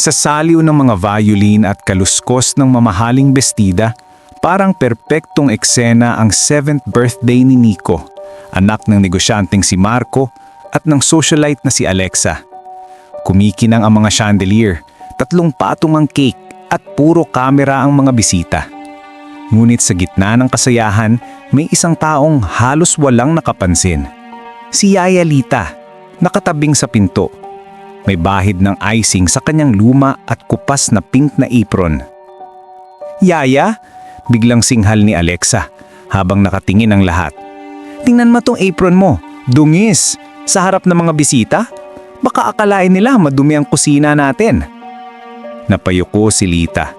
Sa saliw ng mga violin at kaluskos ng mamahaling bestida, parang perpektong eksena ang 7th birthday ni Nico, anak ng negosyanteng si Marco at ng socialite na si Alexa. Kumikinang ang mga chandelier, tatlong patong ang cake at puro kamera ang mga bisita. Ngunit sa gitna ng kasayahan, may isang taong halos walang nakapansin. Si Yaya Lita, nakatabing sa pinto. May bahid ng icing sa kanyang luma at kupas na pink na apron. Yaya? Biglang singhal ni Alexa habang nakatingin ang lahat. Tingnan mo tong apron mo. Dungis. Sa harap ng mga bisita? Baka akalain nila madumi ang kusina natin. Napayuko si Lita.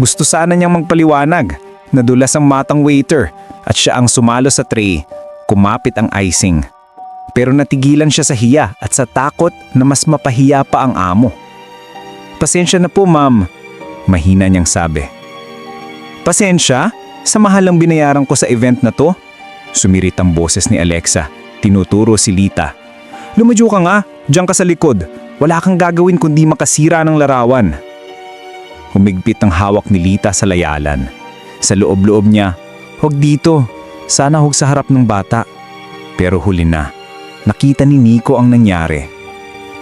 Gusto sana niyang magpaliwanag. Nadulas ang matang waiter at siya ang sumalo sa tray. Kumapit ang icing. Pero natigilan siya sa hiya at sa takot na mas mapahiya pa ang amo. Pasensya na po ma'am, mahina niyang sabi. Pasensya? Sa mahalang binayaran ko sa event na to? Sumirit ang boses ni Alexa. Tinuturo si Lita. Lumadyo ka nga, diyan ka sa likod. Wala kang gagawin kundi makasira ng larawan. Humigpit ang hawak ni Lita sa layalan. Sa loob-loob niya, huwag dito. Sana huwag sa harap ng bata. Pero huli na. Nakita ni Nico ang nangyari.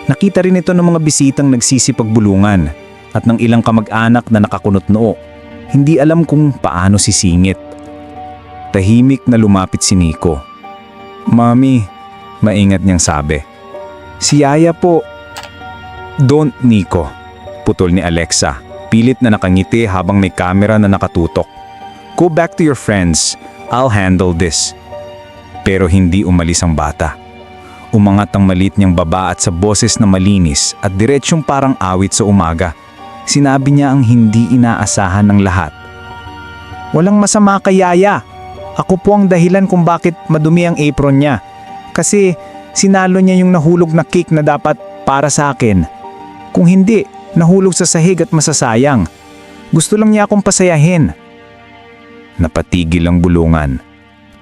Nakita rin ito ng mga bisitang nagsisipagbulungan at ng ilang kamag-anak na nakakunot noo. Hindi alam kung paano sisingit. Tahimik na lumapit si Nico. Mami, maingat niyang sabi. Si Yaya po. Don't, Nico. Putol ni Alexa. Pilit na nakangiti habang may kamera na nakatutok. Go back to your friends. I'll handle this. Pero hindi umalis ang bata. Umangat ang malit niyang baba at sa boses na malinis at diretsyong parang awit sa umaga. Sinabi niya ang hindi inaasahan ng lahat. Walang masama kay Yaya. Ako po ang dahilan kung bakit madumi ang apron niya. Kasi sinalo niya yung nahulog na cake na dapat para sa akin. Kung hindi, nahulog sa sahig at masasayang. Gusto lang niya akong pasayahin. Napatigil ang bulungan.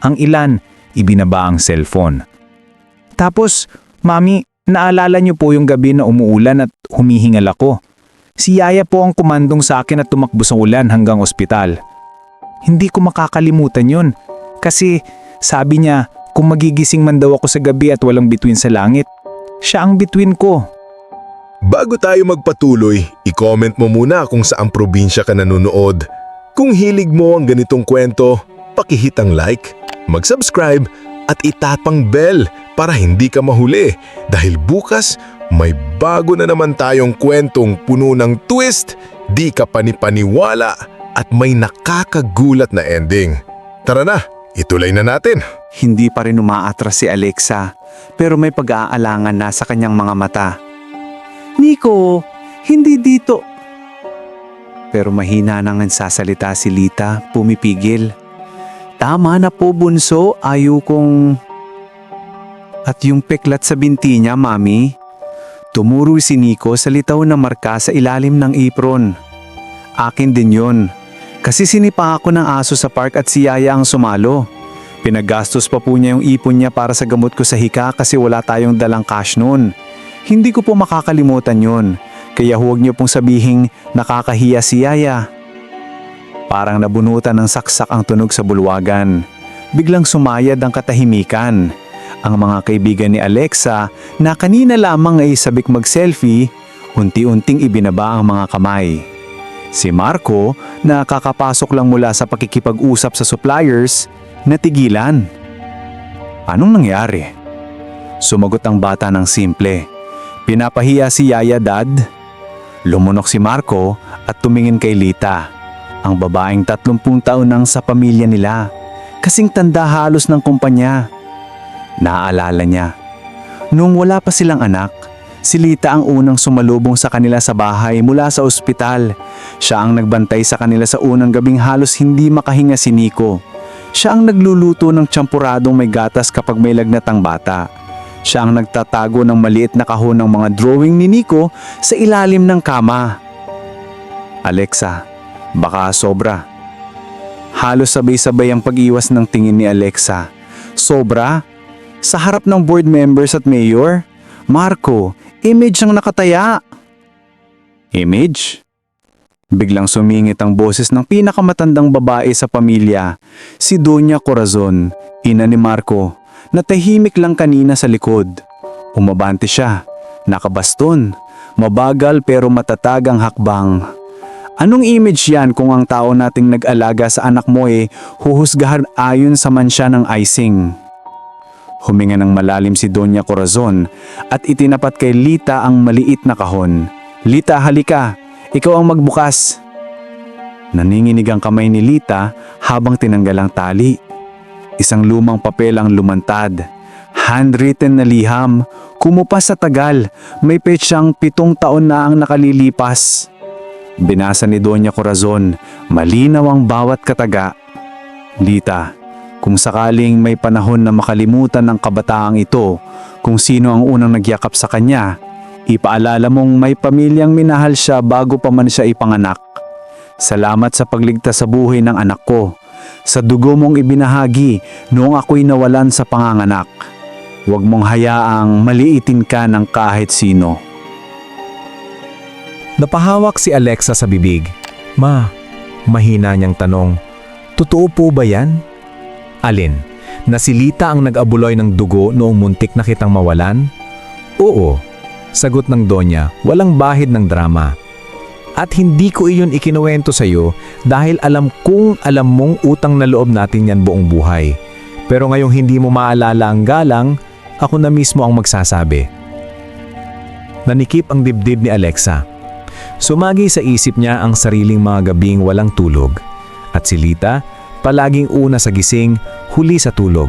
Ang ilan, ibinaba ang cellphone. Tapos, Mami, naalala niyo po yung gabi na umuulan at humihingal ako. Si Yaya po ang kumandong sa akin at tumakbo sa ulan hanggang ospital. Hindi ko makakalimutan yun. Kasi sabi niya, kung magigising man daw ako sa gabi at walang bituin sa langit, siya ang bituin ko. Bago tayo magpatuloy, i-comment mo muna kung saang probinsya ka nanonood. Kung hilig mo ang ganitong kwento, pakihit ang like, mag-subscribe at itatpang bell para hindi ka mahuli dahil bukas may bago na naman tayong kwentong puno ng twist, di ka panipaniwala at may nakakagulat na ending. Tara na, ituloy na natin. Hindi pa rin umaatras si Alexa, pero may pag-aalangan na sa kanyang mga mata. Nico, hindi dito. Pero mahina nang sasalita si Lita, pumipigil. Tama na po bunso, ayaw kong... At yung peklat sa binti niya, mami. Tumuro si Nico sa litaw na marka sa ilalim ng apron. Akin din yon. Kasi sinipa ako ng aso sa park at si Yaya ang sumalo. Pinagastos pa po niya yung ipon niya para sa gamot ko sa hika kasi wala tayong dalang cash noon. Hindi ko po makakalimutan yon. Kaya huwag niyo pong sabihing nakakahiya si Yaya. Parang nabunutan ng saksak ang tunog sa bulwagan. Biglang sumayad ang katahimikan. Ang mga kaibigan ni Alexa na kanina lamang ay sabik mag-selfie, unti-unting ibinaba ang mga kamay. Si Marco, na kakapasok lang mula sa pakikipag-usap sa suppliers, natigilan. Anong nangyari? Sumagot ang bata ng simple. Pinapahiya si Yaya Dad. Lumunok si Marco at tumingin kay Lita, ang babaeng 30 taon nang sa pamilya nila. Kasing tanda halos ng kumpanya. Naaalala niya. Nung wala pa silang anak, si Lita ang unang sumalubong sa kanila sa bahay mula sa ospital. Siya ang nagbantay sa kanila sa unang gabing halos hindi makahinga si Nico. Siya ang nagluluto ng tsampuradong may gatas kapag may lagnat ang bata. Siya ang nagtatago ng maliit na kahon ng mga drawing ni Nico sa ilalim ng kama. Alexa, baka sobra. Halos sabay-sabay ang pag-iwas ng tingin ni Alexa. Sobra? Sa harap ng board members at mayor? Marco, image ang nakataya. Image? Biglang sumingit ang boses ng pinakamatandang babae sa pamilya, si Doña Corazon, ina ni Marco, na tahimik lang kanina sa likod. Umabante siya, nakabaston, mabagal pero matatag ang hakbang. Anong image yan kung ang tao nating nag-alaga sa anak mo eh huhusgahan ayon sa mansya ng icing? Huminga ng malalim si Doña Corazon at itinapat kay Lita ang maliit na kahon. Lita, halika! Ikaw ang magbukas! Naninginig ang kamay ni Lita habang tinanggal ang tali. Isang lumang papel ang lumantad. Handwritten na liham. Kumupas sa tagal. May petsang pitong taon na ang nakalilipas. Binasa ni Doña Corazon. Malinaw ang bawat kataga. Lita, kung sakaling may panahon na makalimutan ng kabataang ito, kung sino ang unang nagyakap sa kanya, ipaalala mong may pamilyang minahal siya bago pa man siya ipanganak. Salamat sa pagligtas sa buhay ng anak ko. Sa dugo mong ibinahagi noong ako'y nawalan sa panganganak. Huwag mong hayaang maliitin ka ng kahit sino. Napahawak si Alexa sa bibig. Ma, mahina niyang tanong, totoo po ba yan? Alin, na si Lita ang nag-abuloy ng dugo noong muntik na kitang mawalan? Oo, sagot ng Donya, walang bahid ng drama. At hindi ko iyon ikinuwento sa iyo dahil alam kong alam mong utang na loob natin yan buong buhay. Pero ngayong hindi mo maalala ang galang, ako na mismo ang magsasabi. Nanikip ang dibdib ni Alexa. Sumagi sa isip niya ang sariling mga gabing walang tulog. At si Lita, palaging una sa gising, huli sa tulog.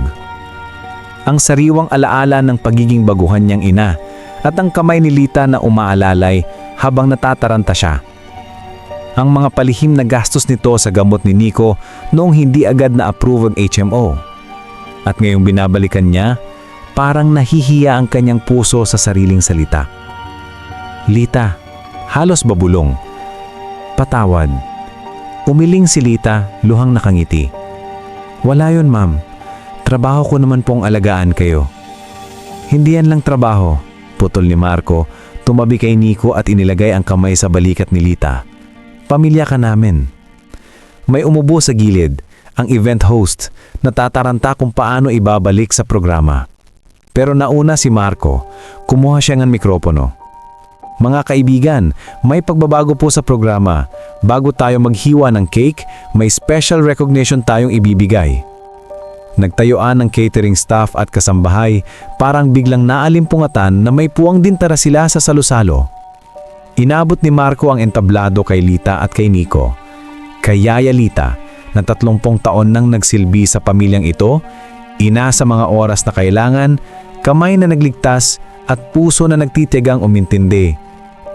Ang sariwang alaala ng pagiging baguhan niyang ina at ang kamay ni Lita na umaalalay habang natataranta siya. Ang mga palihim na gastos nito sa gamot ni Nico noong hindi agad na-approve ang HMO. At ngayong binabalikan niya, parang nahihiya ang kanyang puso sa sariling salita. Lita, halos babulong. Patawad. Umiling si Lita, luhang nakangiti. Wala yon ma'am. Trabaho ko naman pong alagaan kayo. Hindi yan lang trabaho, putol ni Marco, tumabi kay Nico at inilagay ang kamay sa balikat ni Lita. Pamilya ka namin. May umubo sa gilid, ang event host, natataranta kung paano ibabalik sa programa. Pero nauna si Marco, kumuha siya ng mikropono. Mga kaibigan, may pagbabago po sa programa. Bago tayo maghiwa ng cake, may special recognition tayong ibibigay. Nagtayuan ng catering staff at kasambahay, parang biglang naalimpungatan na may puwang din tara sila sa salusalo. Inabot ni Marco ang entablado kay Lita at kay Nico. Kay Yaya Lita, na 30 taon nang nagsilbi sa pamilyang ito, ina sa mga oras na kailangan, kamay na nagligtas at puso na nagtitigang umintindi.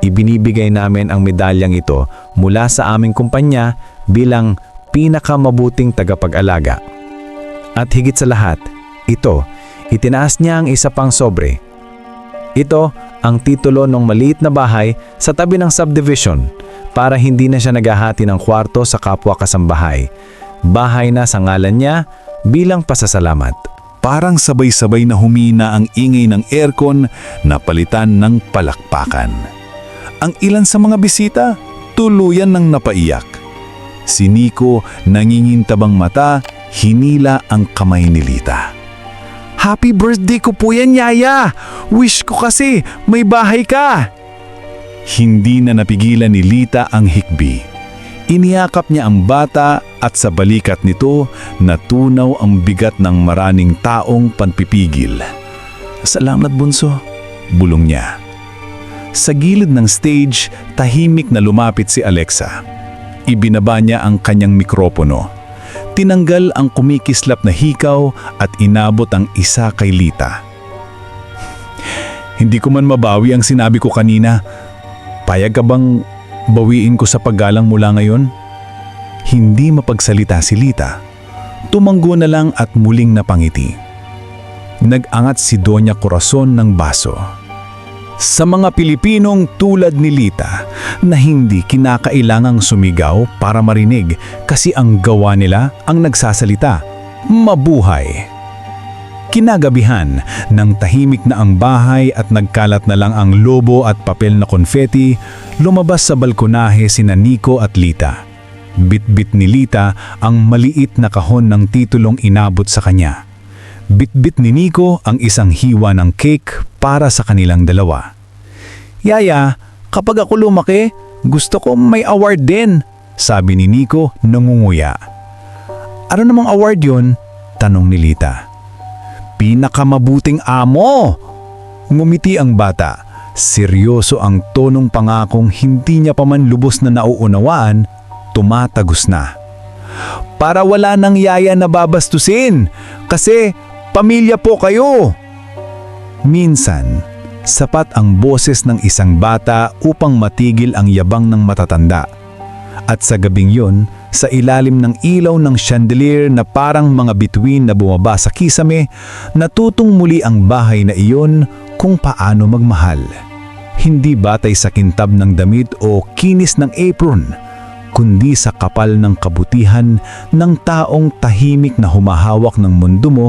Ibinibigay namin ang medalyang ito mula sa aming kumpanya bilang pinakamabuting tagapag-alaga. At higit sa lahat, ito, itinaas niya ang isa pang sobre. Ito ang titulo ng maliit na bahay sa tabi ng subdivision para hindi na siya naghahati ng kwarto sa kapwa kasambahay. Bahay na sa ngalan niya bilang pasasalamat. Parang sabay-sabay na humina ang ingay ng aircon na palitan ng palakpakan. Ang ilan sa mga bisita, tuluyan ng napaiyak. Si Nico, nangingintabang mata, hinila ang kamay ni Lita. Happy birthday ko po yan, Yaya! Wish ko kasi may bahay ka! Hindi na napigilan ni Lita ang hikbi. Iniyakap niya ang bata at sa balikat nito natunaw ang bigat ng maraming taong panpipigil. Salamat bunso, bulong niya. Sa gilid ng stage, tahimik na lumapit si Alexa. Ibinaba niya ang kanyang mikropono. Tinanggal ang kumikislap na hikaw at inabot ang isa kay Lita. Hindi ko man mabawi ang sinabi ko kanina. Payag ka bang bawiin ko sa paggalang mula ngayon? Hindi mapagsalita si Lita. Tumanggo na lang at muling napangiti. Nag-angat si Doña Corazon ng baso. Sa mga Pilipinong tulad ni Lita na hindi kinakailangang sumigaw para marinig kasi ang gawa nila ang nagsasalita, mabuhay. Kinagabihan, nang tahimik na ang bahay at nagkalat na lang ang lobo at papel na konfeti, lumabas sa balkonahe sina Nico at Lita. Bit-bit ni Lita ang maliit na kahon ng titulong inabot sa kanya. Bit-bit ni Nico ang isang hiwa ng cake para sa kanilang dalawa. Yaya, kapag ako lumaki, gusto ko may award din, sabi ni Nico nangunguya. Ano namang award yon? Tanong ni Lita. Pinakamabuting amo! Ngumiti ang bata. Seryoso ang tonong pangakong hindi niya pa man lubos na nauunawaan, tumatagos na. Para wala nang yaya na babastusin, kasi pamilya po kayo. Minsan, sapat ang boses ng isang bata upang matigil ang yabang ng matatanda. At sa gabing yun, sa ilalim ng ilaw ng chandelier na parang mga bituin na bumaba sa kisame, natutong muli ang bahay na iyon kung paano magmahal. Hindi batay sa kintab ng damit o kinis ng apron, kundi sa kapal ng kabutihan ng taong tahimik na humahawak ng mundo mo